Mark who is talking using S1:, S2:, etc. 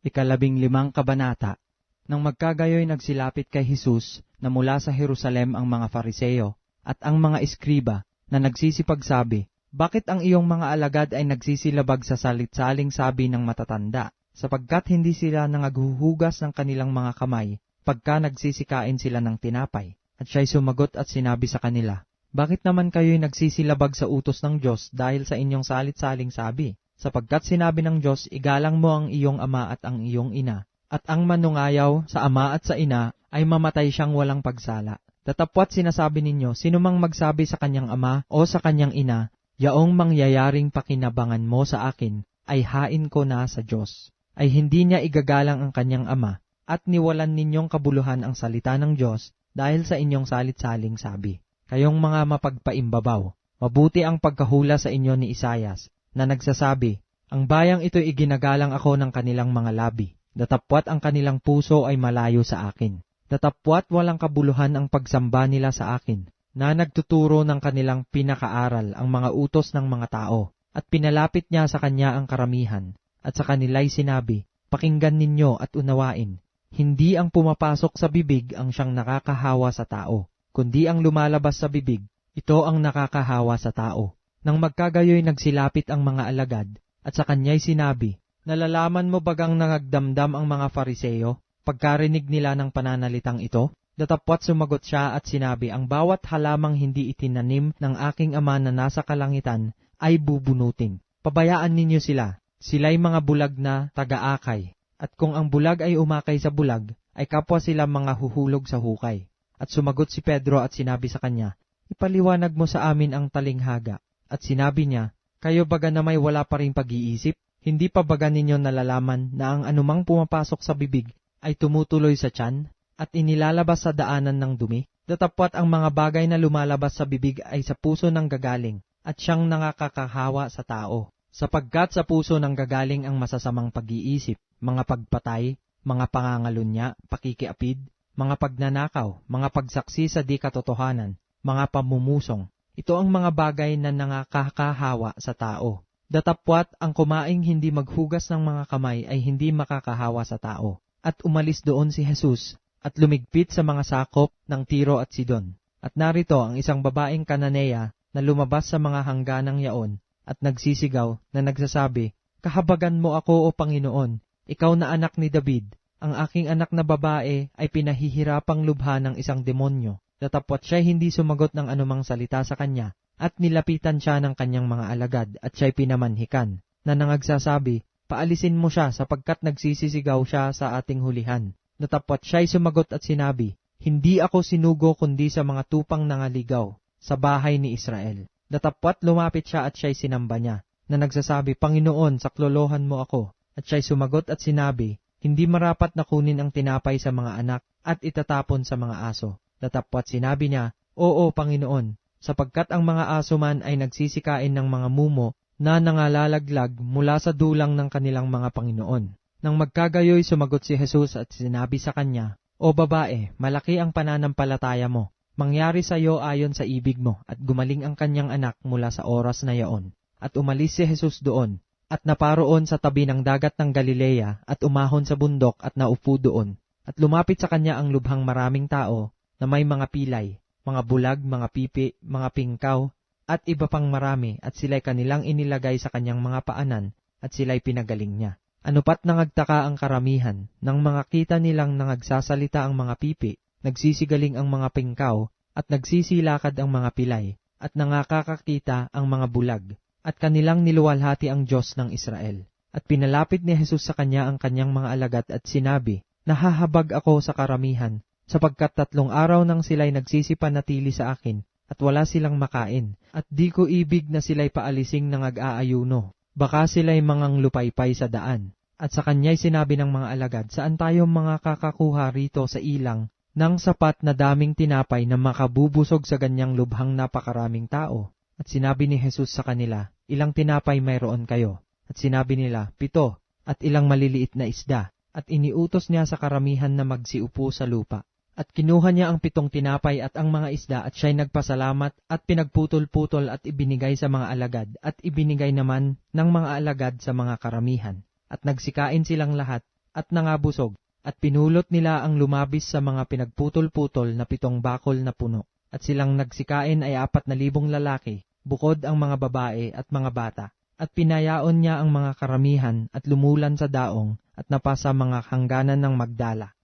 S1: ikalabing limang kabanata. Nang magkagayoy nagsilapit kay Jesus na mula sa Jerusalem ang mga Fariseo at ang mga eskriba na nagsisipagsabi, Bakit ang iyong mga alagad ay nagsisilabag sa salit-saling sabi ng matatanda, sapagkat hindi sila nangaghuhugas ng kanilang mga kamay pagka nagsisikain sila ng tinapay? At siya'y sumagot at sinabi sa kanila, Bakit naman kayo'y nagsisilabag sa utos ng Diyos dahil sa inyong salit-saling sabi? Sapagkat sinabi ng Diyos, igalang mo ang iyong ama at ang iyong ina, at ang manungayaw sa ama at sa ina ay mamatay siyang walang pagsala. Tatapwat sinasabi ninyo, sino mang magsabi sa kanyang ama o sa kanyang ina, yaong mangyayaring pakinabangan mo sa akin, ay hain ko na sa Diyos. Ay hindi niya igagalang ang kanyang ama, at niwalan ninyong kabuluhan ang salita ng Diyos dahil sa inyong salit-saling sabi. Kayong mga mapagpaimbabaw, mabuti ang pagkahula sa inyo ni Isayas, na nagsasabi, Ang bayang ito'y iginagalang ako ng kanilang mga labi, datapwat ang kanilang puso ay malayo sa akin. Datapwat walang kabuluhan ang pagsamba nila sa akin, na nagtuturo ng kanilang pinakaaral ang mga utos ng mga tao, at pinalapit niya sa kanya ang karamihan, at sa kanila'y sinabi, Pakinggan ninyo at unawain, hindi ang pumapasok sa bibig ang siyang nakakahawa sa tao, kundi ang lumalabas sa bibig, ito ang nakakahawa sa tao. Nang magkagayoy nagsilapit ang mga alagad, at sa kanya'y sinabi, Nalalaman mo bagang nangagdamdam ang mga fariseyo, pagkarinig nila ng pananalitang ito? Datapwat sumagot siya at sinabi, Ang bawat halamang hindi itinanim ng aking ama na nasa kalangitan ay bubunutin. Pabayaan ninyo sila, sila'y mga bulag na taga-akay, at kung ang bulag ay umakay sa bulag, ay kapwa sila mga huhulog sa hukay. At sumagot si Pedro at sinabi sa kanya, Ipaliwanag mo sa amin ang talinghaga. At sinabi niya, Kayo baga na may wala pa rin pag-iisip? Hindi pa baga ninyo nalalaman na ang anumang pumapasok sa bibig ay tumutuloy sa tiyan at inilalabas sa daanan ng dumi? Datapwat ang mga bagay na lumalabas sa bibig ay sa puso ng gagaling at siyang nakakakahawa sa tao. Sapagkat sa puso ng gagaling ang masasamang pag-iisip, mga pagpatay, mga pangangalunya, pakikiapid, mga pagnanakaw, mga pagsaksi sa di katotohanan, mga pamumusong. Ito ang mga bagay na nangakakahawa sa tao. Datapwat ang kumaing hindi maghugas ng mga kamay ay hindi makakahawa sa tao. At umalis doon si Jesus at lumigpit sa mga sakop ng Tiro at Sidon. At narito ang isang babaeng Kananea na lumabas sa mga hangganang yaon at nagsisigaw na nagsasabi, Kahabagan mo ako o Panginoon, ikaw na anak ni David, ang aking anak na babae ay pinahihirapang lubha ng isang demonyo. Datapwat siya hindi sumagot ng anumang salita sa kanya, at nilapitan siya ng kanyang mga alagad at siya'y pinamanhikan, na nangagsasabi, paalisin mo siya sapagkat nagsisisigaw siya sa ating hulihan. Natapwat siya'y sumagot at sinabi, Hindi ako sinugo kundi sa mga tupang nangaligaw sa bahay ni Israel. Datapwat lumapit siya at siya'y sinamba niya, na nagsasabi, Panginoon, saklolohan mo ako. At siya'y sumagot at sinabi, Hindi marapat na kunin ang tinapay sa mga anak at itatapon sa mga aso. Datapwat sinabi niya, Oo, Panginoon, sapagkat ang mga aso man ay nagsisikain ng mga mumo na nangalalaglag mula sa dulang ng kanilang mga Panginoon. Nang magkagayoy sumagot si Jesus at sinabi sa kanya, O babae, malaki ang pananampalataya mo. Mangyari sa iyo ayon sa ibig mo at gumaling ang kanyang anak mula sa oras na yaon. At umalis si Jesus doon at naparoon sa tabi ng dagat ng Galilea at umahon sa bundok at naupo doon. At lumapit sa kanya ang lubhang maraming tao na may mga pilay, mga bulag, mga pipi, mga pingkaw, at iba pang marami at sila'y kanilang inilagay sa kanyang mga paanan at sila'y pinagaling niya. Ano pat nangagtaka ang karamihan, nang mga kita nilang nangagsasalita ang mga pipi, nagsisigaling ang mga pingkaw, at nagsisilakad ang mga pilay, at nangakakakita ang mga bulag, at kanilang niluwalhati ang Diyos ng Israel. At pinalapit ni Jesus sa kanya ang kanyang mga alagat at sinabi, Nahahabag ako sa karamihan, sapagkat tatlong araw nang sila'y nagsisipanatili sa akin, at wala silang makain, at di ko ibig na sila'y paalising ng ag-aayuno. Baka sila'y mangang lupaypay sa daan. At sa kanya'y sinabi ng mga alagad, saan tayo mga kakakuha rito sa ilang ng sapat na daming tinapay na makabubusog sa ganyang lubhang napakaraming tao? At sinabi ni Jesus sa kanila, ilang tinapay mayroon kayo? At sinabi nila, pito, at ilang maliliit na isda. At iniutos niya sa karamihan na magsiupo sa lupa. At kinuha niya ang pitong tinapay at ang mga isda at siya'y nagpasalamat at pinagputol-putol at ibinigay sa mga alagad at ibinigay naman ng mga alagad sa mga karamihan. At nagsikain silang lahat at nangabusog, at pinulot nila ang lumabis sa mga pinagputol-putol na pitong bakol na puno. At silang nagsikain ay apat na libong lalaki, bukod ang mga babae at mga bata. At pinayaon niya ang mga karamihan at lumulan sa daong at napasa mga hangganan ng Magdala.